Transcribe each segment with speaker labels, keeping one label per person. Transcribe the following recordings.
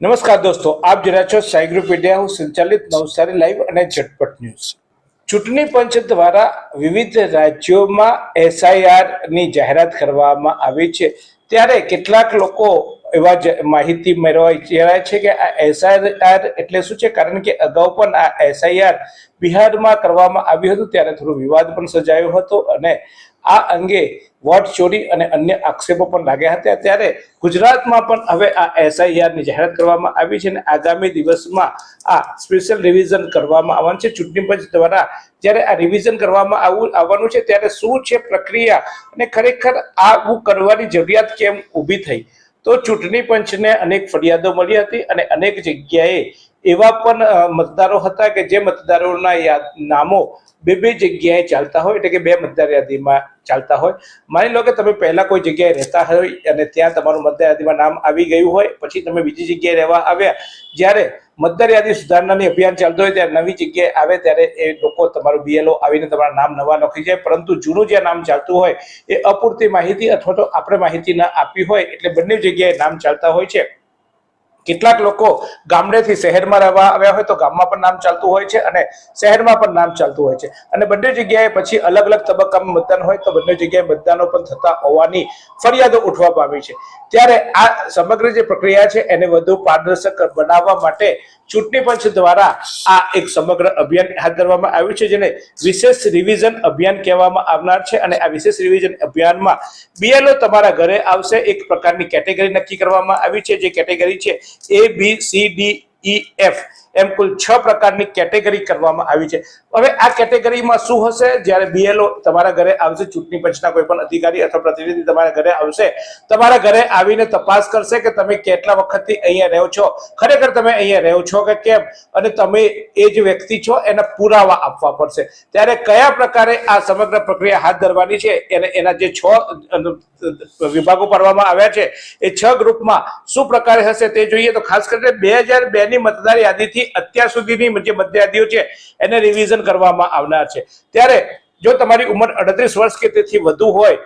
Speaker 1: નમસ્કાર દોસ્તો, આપ જરા છો સાઈ ગ્રુપ ઇન્ડિયા. હું સંચાલિત નવસારી લાઈવ અને ઝટપટ ન્યૂઝ. ચૂંટણી પંચ દ્વારા વિવિધ રાજ્યોમાં એસઆઈઆરની જાહેરાત કરવામાં આવી છે. ત્યારે કેટલાક લોકો એવા જ માહિતી મેળવવા ઈચ્છી રહ્યા છે કે આ એસઆઈઆર એટલે શું છે? કારણ કે અગાઉ પણ આ એસઆઈઆર બિહારમાં કરવામાં આવ્યું હતું, ત્યારે થોડો વિવાદ પણ સર્જાયો હતો અને આ અંગે વોટ ચોરી અને અન્ય આક્ષેપો પણ લાગ્યા હતા ત્યારે ગુજરાતમાં પણ હવે આ એસઆઈઆરની જાહેરાત કરવામાં આવી છે અને આગામી દિવસમાં આ સ્પેશિયલ રિવિઝન કરવામાં આવવાનું છે. ચૂંટણી પંચ દ્વારા જ્યારે આ રિવિઝન કરવામાં આવું આવવાનું છે ત્યારે શું છે પ્રક્રિયા અને ખરેખર આવું કરવાની જરૂરિયાત કેમ ઊભી થઈ? તો ચૂંટણી પંચને અનેક ફરિયાદો મળી હતી અને અનેક જગ્યાએ એવા પણ મતદારો હતા કે જે મતદારોના યાદ, નામો બે બે જગ્યાએ ચાલતા હોય, એટલે કે બે મતદાર યાદીમાં ચાલતા હોય. માની લો કે તમે પહેલા કોઈ જગ્યાએ રહેતા હોય અને ત્યાં તમારું મતદાર યાદીમાં નામ આવી ગયું હોય, પછી તમે બીજી જગ્યાએ રહેવા આવ્યા, જ્યારે મતદાર યાદી સુધારણાની અભિયાન ચાલતું હોય, ત્યારે નવી જગ્યાએ આવે ત્યારે એ લોકો તમારું બીએલઓ આવીને તમારા નામ નવા લખી જાય, પરંતુ જૂનું જે નામ ચાલતું હોય, એ અપૂરતી માહિતી અથવા તો આપણે માહિતી ના આપી હોય, એટલે બંને જગ્યાએ નામ ચાલતા હોય છે. કેટલાક લોકો ગામડેથી શહેરમાં રહેવા આવ્યા હોય તો ગામમાં પણ નામ ચાલતું હોય છે અને શહેરમાં પણ નામ ચાલતું હોય છે. અને બંને જગ્યાએ પછી અલગ અલગ તબક્કામાં મતદાન હોય તો બંને જગ્યાએ મતદાનો પણ થતા હોવાની ફરિયાદો ઉઠવા પામી છે. ત્યારે આ સમગ્ર જે પ્રક્રિયા છે એને વધુ પારદર્શક બનાવવા માટે ચૂંટણી પંચ દ્વારા આ એક સમગ્ર અભિયાન હાથ ધરવામાં આવ્યું છે, જેને વિશેષ રિવિઝન અભિયાન કહેવામાં આવનાર છે. અને આ વિશેષ રિવિઝન અભિયાનમાં બીએલઓ તમારા ઘરે આવશે. એક પ્રકારની કેટેગરી નક્કી કરવામાં આવી છે. જે કેટેગરી છે A B C D E F એમ કુલ છ પ્રકારની કેટેગરી કરવામાં આવી છે. હવે આ કેટેગરીમાં શું હશે? જ્યારે બીએલઓ તમારા ઘરે આવશે, ચૂંટણી પંચના કોઈ પણ અધિકારી અથવા પ્રતિનિધિ તમારા ઘરે આવશે, તમારા ઘરે આવીને તપાસ કરશે કે તમે કેટલા વખતથી અહીંયા રહો છો. ખરેખર તમે અહીંયા રહો છો કે કેમ? અને તમે એ જ વ્યક્તિ છો, એના પુરાવા આપવા પડશે. ત્યારે કયા પ્રકારે આ સમગ્ર પ્રક્રિયા હાથ ધરવાની છે? એને એના જે છ વિભાગો પાડવામાં આવ્યા છે, એ છ ગ્રુપમાં શું પ્રકારે હશે તે જોઈએ. તો ખાસ કરીને બે હજાર બે ની મતદાર યાદીથી અત્યાર સુધીની જે મધ્યાદીઓ છે, એને રિવિઝન કરવામાં આવનાર છે. ત્યારે જો તમારી ઉંમર અડત્રીસ વર્ષ કે તેથી વધુ હોય,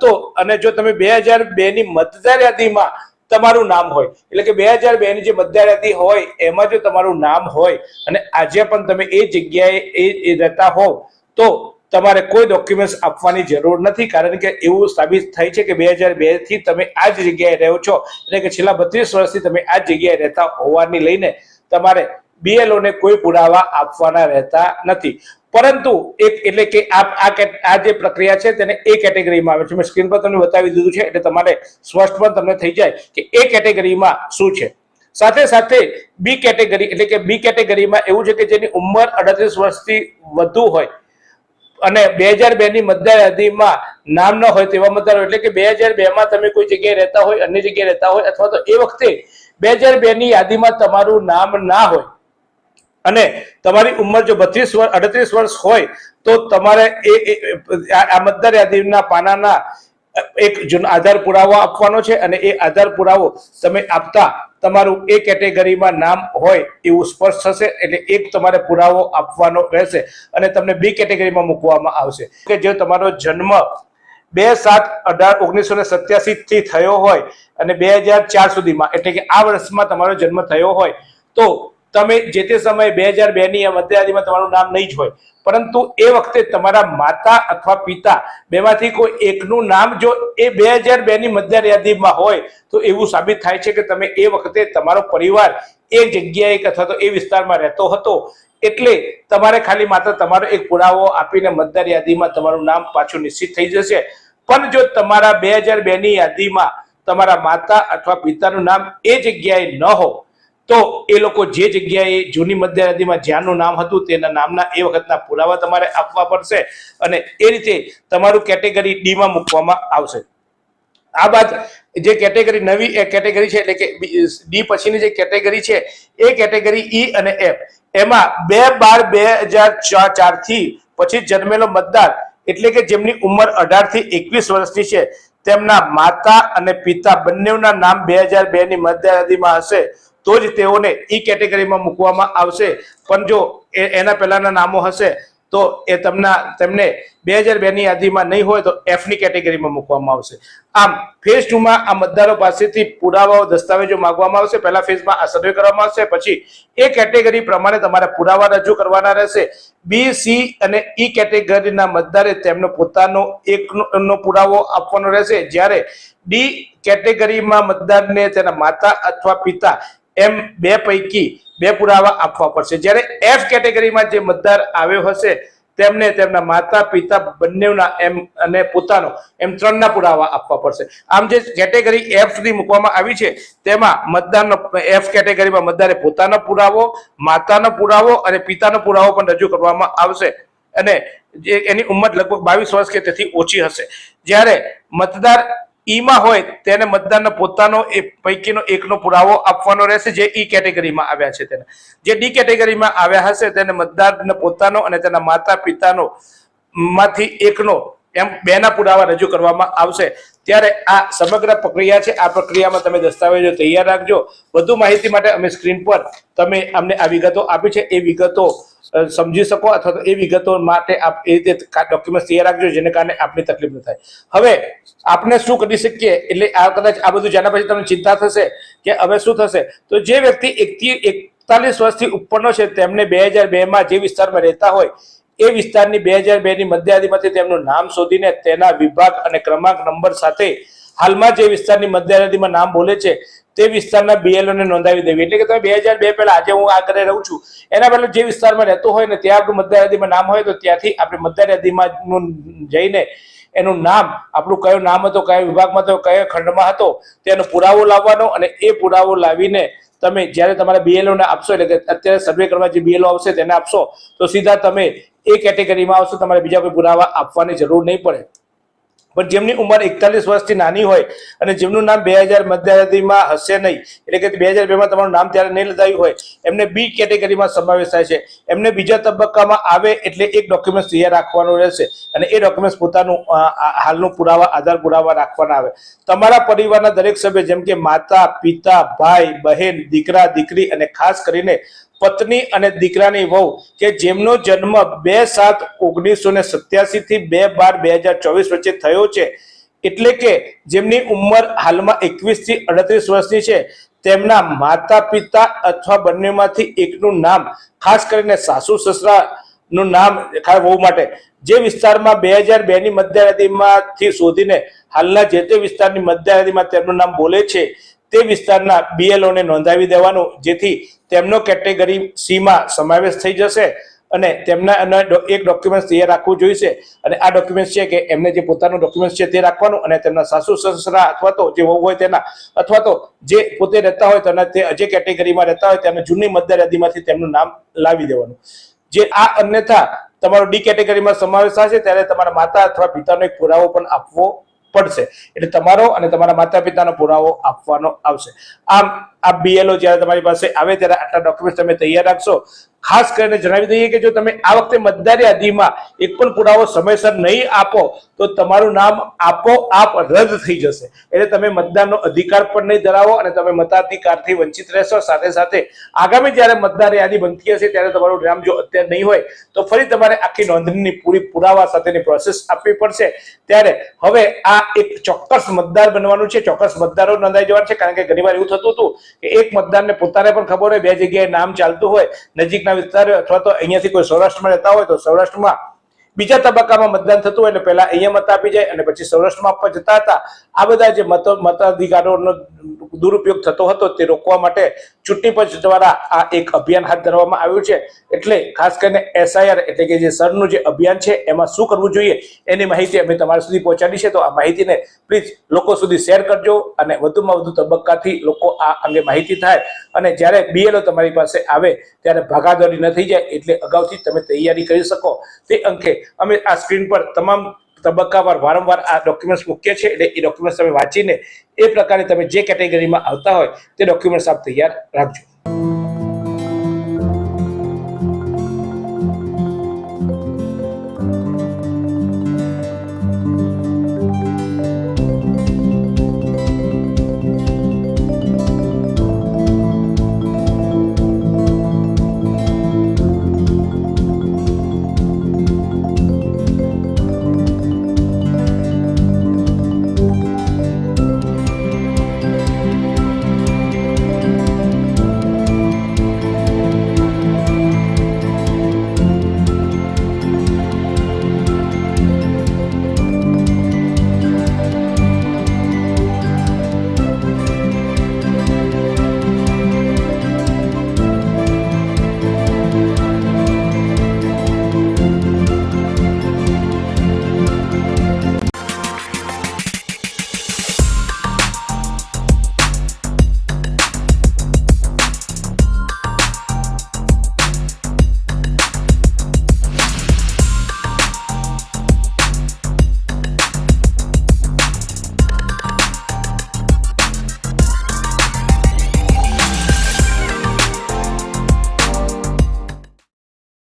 Speaker 1: તો અને જો તમે બે હજાર બે ની મતદાર યાદીમાં તમારું નામ હોય, એટલે કે બે હજાર બે ની જે મતદાર યાદી હોય, એમાં જો તમારું નામ હોય, અને આજે પણ તમે એ જગ્યાએ એ એ રહેતા હોવ, તો તમારે કોઈ ડોક્યુમેન્ટ્સ આપવાની જરૂર નથી, કારણ કે એવું સાબિત થાય છે કે બે હજાર બેથી તમે આ જ જગ્યાએ રહો છો, એટલે કે છેલ્લા બત્રીસ વર્ષથી તમે આ જગ્યાએ રહેતા હોવાની લઈને તમારે BLO ને કોઈ પુરાવા આપવાના રહેતા નથી. પરંતુ એક એટલે કે આ આ જે પ્રક્રિયા છે તેને એ કેટેગરીમાં આવે છે. મેં સ્ક્રીન પર તમને બતાવી દીધું છે એટલે તમારે સ્પષ્ટ પણ તમને થઈ જાય કે એ કેટેગરીમાં શું છે. સાથે સાથે બી કેટેગરી એટલે કે બી કેટેગરીમાં એવું છે કે જેની ઉંમર અડત્રીસ વર્ષથી વધુ હોય અને બે હજાર બે ની મતદાર યાદીમાં નામ ન હોય તેવા મતદારો એટલે કે બે હજાર બે માં તમે કોઈ જગ્યાએ રહેતા હોય, અન્ય જગ્યાએ રહેતા હોય અથવા તો એ વખતે બે હજાર બે ની યાદીમાં તમારું નામ ના હોય અને તમારી ઉંમર જો બત્રીસ વર્ષ અડત્રીસ વર્ષ હોય, તો તમારે એ આ મતદાર યાદીના પાનાના એક જૂનો, આધાર પુરાવો આપવાનો છે અને એ આધાર પુરાવો તમે આપતા તમારું એ કેટેગરીમાં નામ હોય એવું સ્પષ્ટ થશે એટલે એક તમારે પુરાવો આપવાનો રહેશે અને તમને બી કેટેગરીમાં મૂકવામાં આવશે. કે જે તમારો જન્મ બે સાત અઢાર ઓગણીસો ને સત્યાસી થી થયો હોય અને બે હજાર ચાર સુધીમાં, એટલે કે આ વર્ષમાં તમારો જન્મ થયો હોય, તો તમે જે તે સમયે બે હજાર બે ની મધ્ય યાદીમાં તમારું નામ નહીં જ હોય. પરંતુ એ વખતે તમારા માતા અથવા પિતા બેમાંથી કોઈ એકનું નામ જો એ બે હજાર બે ની યાદીમાં હોય, તો એવું સાબિત થાય છે કે તમે એ વખતે તમારો પરિવાર એ જગ્યાએ અથવા તો એ વિસ્તારમાં રહેતો હતો. એટલે તમારે ખાલી માત્ર તમારો એક પુરાવો આપીને મતદાર યાદીમાં તમારું નામ પાછું નિશ્ચિત થઈ જશે. પણ જો તમારા બે હજાર બે ની યાદીમાં તમારા માતા અથવા પિતાનું નામ એ જગ્યાએ ન હોય તો એ લોકો જે જગ્યાએ જૂની મધ્યરાત્રિમાં જ્યાંનું નામ હતું, તેના નામના એ વખતના પુરાવા તમારે આપવા પડશે અને એ રીતે તમારું કેટેગરી ડીમાં મૂકવામાં આવશે. આ બાદ જે કેટેગરી નવી કેટેગરી છે એટલે કે ડી પછીની જે કેટેગરી છે, એ કેટેગરી ઈ અને એફ એમાં બે બાર બે હજાર ચારથી પછી જન્મેલો મતદાર એટલે કે જેમની ઉંમર અઢારથી એકવીસ વર્ષની છે, તેમના માતા અને પિતા બંનેના નામ બે હજાર બે ની મધ્યરાત્રિમાં હશે. તો જ તેઓને ઈ કેટેગરીમાં મૂકવામાં આવશે. પણ જો એના પહેલાના નામો હશે, તો એ તમને, તેમને બે હજાર બેની યાદીમાં નહીં હોય તો એફની કેટેગરીમાં મૂકવામાં આવશે. આમ ફેઝ ટુમાં આ મતદારો પાસેથી પુરાવાઓ, દસ્તાવેજો માગવામાં આવશે. પહેલા ફેઝમાં આ સર્વે કરવામાં આવશે, પછી એ કેટેગરી પ્રમાણે તમારે પુરાવા રજૂ કરવાના રહેશે. બી સી અને ઈ કેટેગરીના મતદારે તેમનો પોતાનો એકનો પુરાવો આપવાનો રહેશે. જ્યારે ડી કેટેગરીમાં મતદારને તેના માતા અથવા પિતા એમ બે પૈકી બે પુરાવા આપવા પડશે. જ્યારે એફ કેટેગરીમાં જે મતદાર આવ્યો હશે, તેમને તેમના માતા, પિતા, બંનેના એમ અને પોતાનો એમ ત્રણના પુરાવા આપવા પડશે. આમ જે કેટેગરી એફની મૂકવામાં આવી છે, તેમાં મતદારનો એફ કેટેગરીમાં મતદારે પોતાનો પુરાવો, માતાનો પુરાવો અને પિતાનો પુરાવો પણ રજૂ કરવામાં આવશે. અને જે એની ઉંમર લગભગ બાવીસ વર્ષ કે તેથી ઓછી હશે. જ્યારે મતદાર ઈમાં હોય તેને મતદાનનો પોતાનો એ પૈકીનો એકનો પુરાવો આપવાનો રહેશે જે ઈ કેટેગરીમાં આવ્યા છે તેને. જે ડી કેટેગરીમાં આવ્યા હશે તેને મતદારને પોતાનો અને તેના માતા પિતાનો માંથી એકનો એમ બેના પુરાવા રજૂ કરવામાં આવશે. ત્યારે આ સમગ્ર પ્રક્રિયા છે, આ પ્રક્રિયામાં તમે દસ્તાવેજો તૈયાર રાખજો. વધુ માહિતી માટે અમે સ્ક્રીન પર તમે અમને આ વિગતો આપી છે. એ વિગતો સમજી શકો અથવા તો એ વિગતો માટે આપ એ રીતે ડોક્યુમેન્ટ તૈયાર રાખજો જેને કારણે આપની તકલીફ ન થાય. હવે આપણે શું કરી શકીએ? એટલે આ કદાચ આ બધું જાણ્યા પછી તમને ચિંતા થશે કે હવે શું થશે? તો જે વ્યક્તિ એકથી એકતાલીસ વર્ષથી ઉપરનો છે, તેમને બે હજાર બેમાં જે વિસ્તારમાં રહેતા હોય, એ વિસ્તારની બે હજાર બેની મધ્યયાદીમાંથી તેમનું નામ શોધીને તેના વિભાગ અને ક્રમાંક નંબર સાથે હાલમાં જે વિસ્તારની મધ્યયાદીમાં નામ બોલે છે તે વિસ્તારના બીએલઓ ને નોંધાવી દેવી. એટલે કે તમે બે હજાર બે પહેલા આજે હું આ ઘરે રહું છું, એના પહેલા જે વિસ્તારમાં રહેતો હોય ને, ત્યાં આપણું મતદાર નામ હોય તો ત્યાંથી આપણે મતદાર યાદીમાં જઈને એનું નામ, આપણું કયો નામ હતો, કયા વિભાગમાં હતો, કયા ખંડમાં હતો, તેનો પુરાવો લાવવાનો અને એ પુરાવો લાવીને તમે જ્યારે તમારા બીએલઓ ને આપશો, એટલે કે અત્યારે સર્વે કરવા જે બીએલઓ આવશે તેને આપશો, તો સીધા તમે એ કેટેગરીમાં આવશો, તમારે બીજા કોઈ પુરાવા આપવાની જરૂર નહીં પડે. પણ જેમની ઉંમર એકતાલીસ વર્ષથી નાની હોય અને જેમનું નામ બે હજાર મધ્યયાદીમાં હશે નહીં, એટલે કે બે હજાર બેમાં તમારું નામ ત્યારે નહીં લદાયું હોય, એમને બી કેટેગરીમાં સમાવેશ થાય છે. એમને બીજા તબક્કામાં આવે એટલે એક ડોક્યુમેન્ટ તૈયાર રાખવાનું રહેશે અને એ ડોક્યુમેન્ટ પોતાનું હાલનું પુરાવા, આધાર પુરાવા રાખવાના આવે. તમારા પરિવારના દરેક સભ્ય જેમ કે માતા, પિતા, ભાઈ, બહેન, દીકરા, દીકરી અને ખાસ કરીને પત્ની અને દીકરાની વહુ કે જેમનો જન્મ બે સાત ઓગણીસો ને સત્યાસી થી બે બાર બે હજાર ચોવીસ વચ્ચે થયો છે. એટલે કે જેમની ઉંમર હાલમાં એકવીસથી અડત્રીસ વર્ષની છે. તેમના માતા પિતા અથવા બંનેમાંથી એકનું નામ, ખાસ કરીને સાસુ સસરા નું નામ વહુ માટે, જે વિસ્તારમાં બે હજાર બે ની મધ્યયાદીમાંથી શોધીને હાલના જે તે વિસ્તારની મધ્યયાદીમાં તેમનું નામ બોલે છે. તે વિસ્તારના બીએલઓને નોંધાવી દેવાનું, જેથી તેમનો કેટેગરી સીમાં સમાવેશ થઈ જશે અને તેમના એક ડોક્યુમેન્ટ તૈયાર રાખવું જોઈશે. અને આ ડોક્યુમેન્ટ છે કે એમને જે પોતાનું ડોક્યુમેન્ટ છે તે રાખવાનું અને તેમના સાસુ, સસરા અથવા તો જે વહુ હોય તેના, અથવા તો જે પોતે રહેતા હોય તેના તે જે કેટેગરીમાં રહેતા હોય તેના જૂની મતદાર યાદીમાંથી તેમનું નામ લાવી દેવાનું. જે આ અન્યથા તમારો ડી કેટેગરીમાં સમાવેશ થશે, ત્યારે તમારા માતા અથવા પિતાનો એક પુરાવો પણ આપવો પડશે. એટલે તમારો અને તમારા માતા પિતાનો પુરાવો આપવાનો આવશે. આમ, આ બીએલઓ જ્યારે તમારી પાસે આવે ત્યારે આટલા ડોક્યુમેન્ટ તમે તૈયાર રાખશો. ખાસ કરીને જણાવી દઈએ કે જો તમે આ વખતે મતદાર યાદીમાં એક પણ પુરાવો સમયસર નહીં આપો તો તમારું નામ આપોઆપ રદ થઈ જશે. એટલે તમે મતદાનનો અધિકાર પણ નહીં ધરાવો અને તમે મતાધિકારથી વંચિત રહેશો. સાથે સાથે આગામી જ્યારે મતદાર યાદી બનતી હશે ત્યારે તમારું નામ જો અત્યારે નહીં હોય, તો ફરી તમારે આખી નોંધણીની પૂરી પુરાવા સાથેની પ્રોસેસ આપવી પડશે. ત્યારે હવે આ એક ચોક્કસ મતદાર બનવાનું છે. ચોક્કસ મતદારો નોંધાઈ જવાનું છે. કારણ કે ઘણીવાર એવું થતું હતું કે એક મતદારને પોતાને પણ ખબર હોય, બે જગ્યાએ નામ ચાલતું હોય, નજીકના વિસ્તાર અથવા તો અહીંયાથી કોઈ સૌરાષ્ટ્રમાં રહેતા હોય, તો સૌરાષ્ટ્રમાં બીજા તબક્કામાં મતદાન થતું હોય એટલે પહેલા અહીંયા મત આપી જાય અને પછી સૌરાષ્ટ્રમાં આપવા જતા હતા. આ બધા જે મત, મતાધિકારોનો દુરુપયોગ થતો હતો તે રોકવા માટે ચૂંટણી પંચ દ્વારા આ એક અભિયાન હાથ ધરવામાં આવ્યું છે. એટલે ખાસ કરીને એસઆઈઆર એટલે કે જે સરનું જે અભિયાન છે, એમાં શું કરવું જોઈએ એની માહિતી અમે તમારા સુધી પહોંચાડી છે. તો આ માહિતીને પ્લીઝ લોકો સુધી શેર કરજો અને વધુમાં વધુ તબક્કાથી લોકો આ અંગે માહિતી થાય. અને જ્યારે બીએલઓ તમારી પાસે આવે ત્યારે ભાગાદોડી ન થઈ જાય એટલે અગાઉથી તમે તૈયારી કરી શકો. તે અંકે અમે આ સ્ક્રીન પર તમામ તબક્કાવાર વારંવાર આ ડોક્યુમેન્ટ્સ મૂકીએ છીએ. એટલે એ ડોક્યુમેન્ટ્સ તમે વાંચીને એ પ્રકારે તમે જે કેટેગરીમાં આવતા હોય તે ડોક્યુમેન્ટ્સ આપ તૈયાર રાખજો.